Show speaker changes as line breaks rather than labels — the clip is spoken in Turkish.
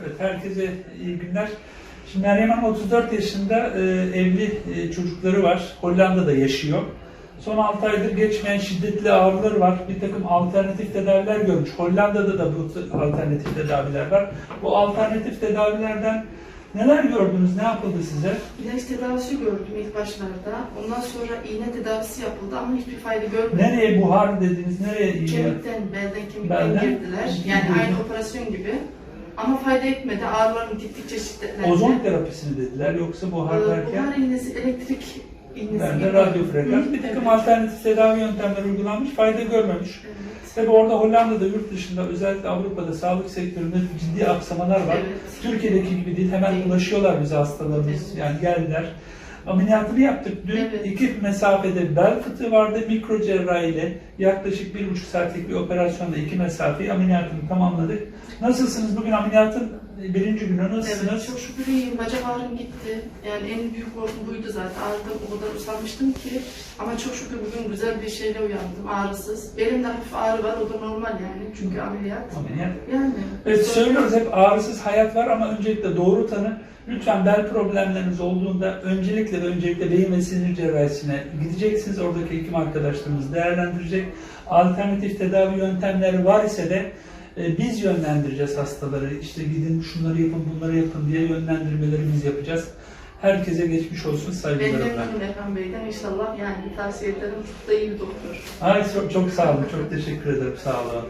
Evet, herkese iyi günler. Şimdi Meryem Hanım 34 yaşında e, evli e, çocukları var. Hollanda'da yaşıyor. Son 6 aydır geçmeyen şiddetli ağrıları var. Bir takım alternatif tedaviler görmüş. Hollanda'da da bu alternatif tedaviler var. Bu alternatif tedavilerden neler gördünüz, ne yapıldı size?
İlaç tedavisi gördüm ilk başlarda. Ondan sonra iğne tedavisi yapıldı ama hiçbir fayda görmedim.
Nereye buhar dediniz, nereye iğne?
Kemikten, belden kemikten
Belden?
girdiler. Yani aynı operasyon gibi. Ama fayda etmedi. Ağrılarım gittikçe şiddetlendi.
Ozon terapisini dediler yoksa buhar
Ee,
derken?
Buhar iğnesi, elektrik iğnesi.
Ben de radyo frekans. Bir takım
evet.
alternatif tedavi yöntemleri uygulanmış, fayda görmemiş.
Evet.
Tabii orada Hollanda'da, yurt dışında, özellikle Avrupa'da sağlık sektöründe ciddi aksamalar var.
Evet.
Türkiye'deki gibi değil, hemen
Değil.
ulaşıyorlar bize hastalarımız.
Evet.
Yani geldiler. Ameliyatını yaptık. Dün
Evet.
iki mesafede bel fıtığı vardı. Mikro cerrahiyle yaklaşık bir buçuk saatlik bir operasyonla iki mesafeyi ameliyatını tamamladık. Nasılsınız? Bugün ameliyatın birinci günü nasılsınız?
Evet, çok şükür iyiyim. Bacak ağrım gitti. Yani en büyük korkum buydu zaten. Ağrıdım, o kadar usanmıştım ki. Ama çok şükür bugün güzel bir şeyle uyandım, ağrısız. Belimde hafif ağrı var, o da normal yani. Çünkü ameliyat.
Ameliyat.
Yani.
Evet söylüyoruz hep ağrısız hayat var ama öncelikle doğru tanı. Lütfen bel problemleriniz olduğunda öncelikle ve öncelikle beyin ve sinir cerrahisine gideceksiniz. Oradaki hekim arkadaşlarımız değerlendirecek. Alternatif tedavi yöntemleri var ise de e, biz yönlendireceğiz hastaları. İşte gidin şunları yapın, bunları yapın diye yönlendirmeleri biz yapacağız. Herkese geçmiş olsun
Ben
saygılarımla.
memnunum Erkan Bey'den. İnşallah yani tavsiye ederim. Çok da iyi bir doktor.
Ay, çok, çok sağ olun, çok teşekkür ederim. Sağ olun.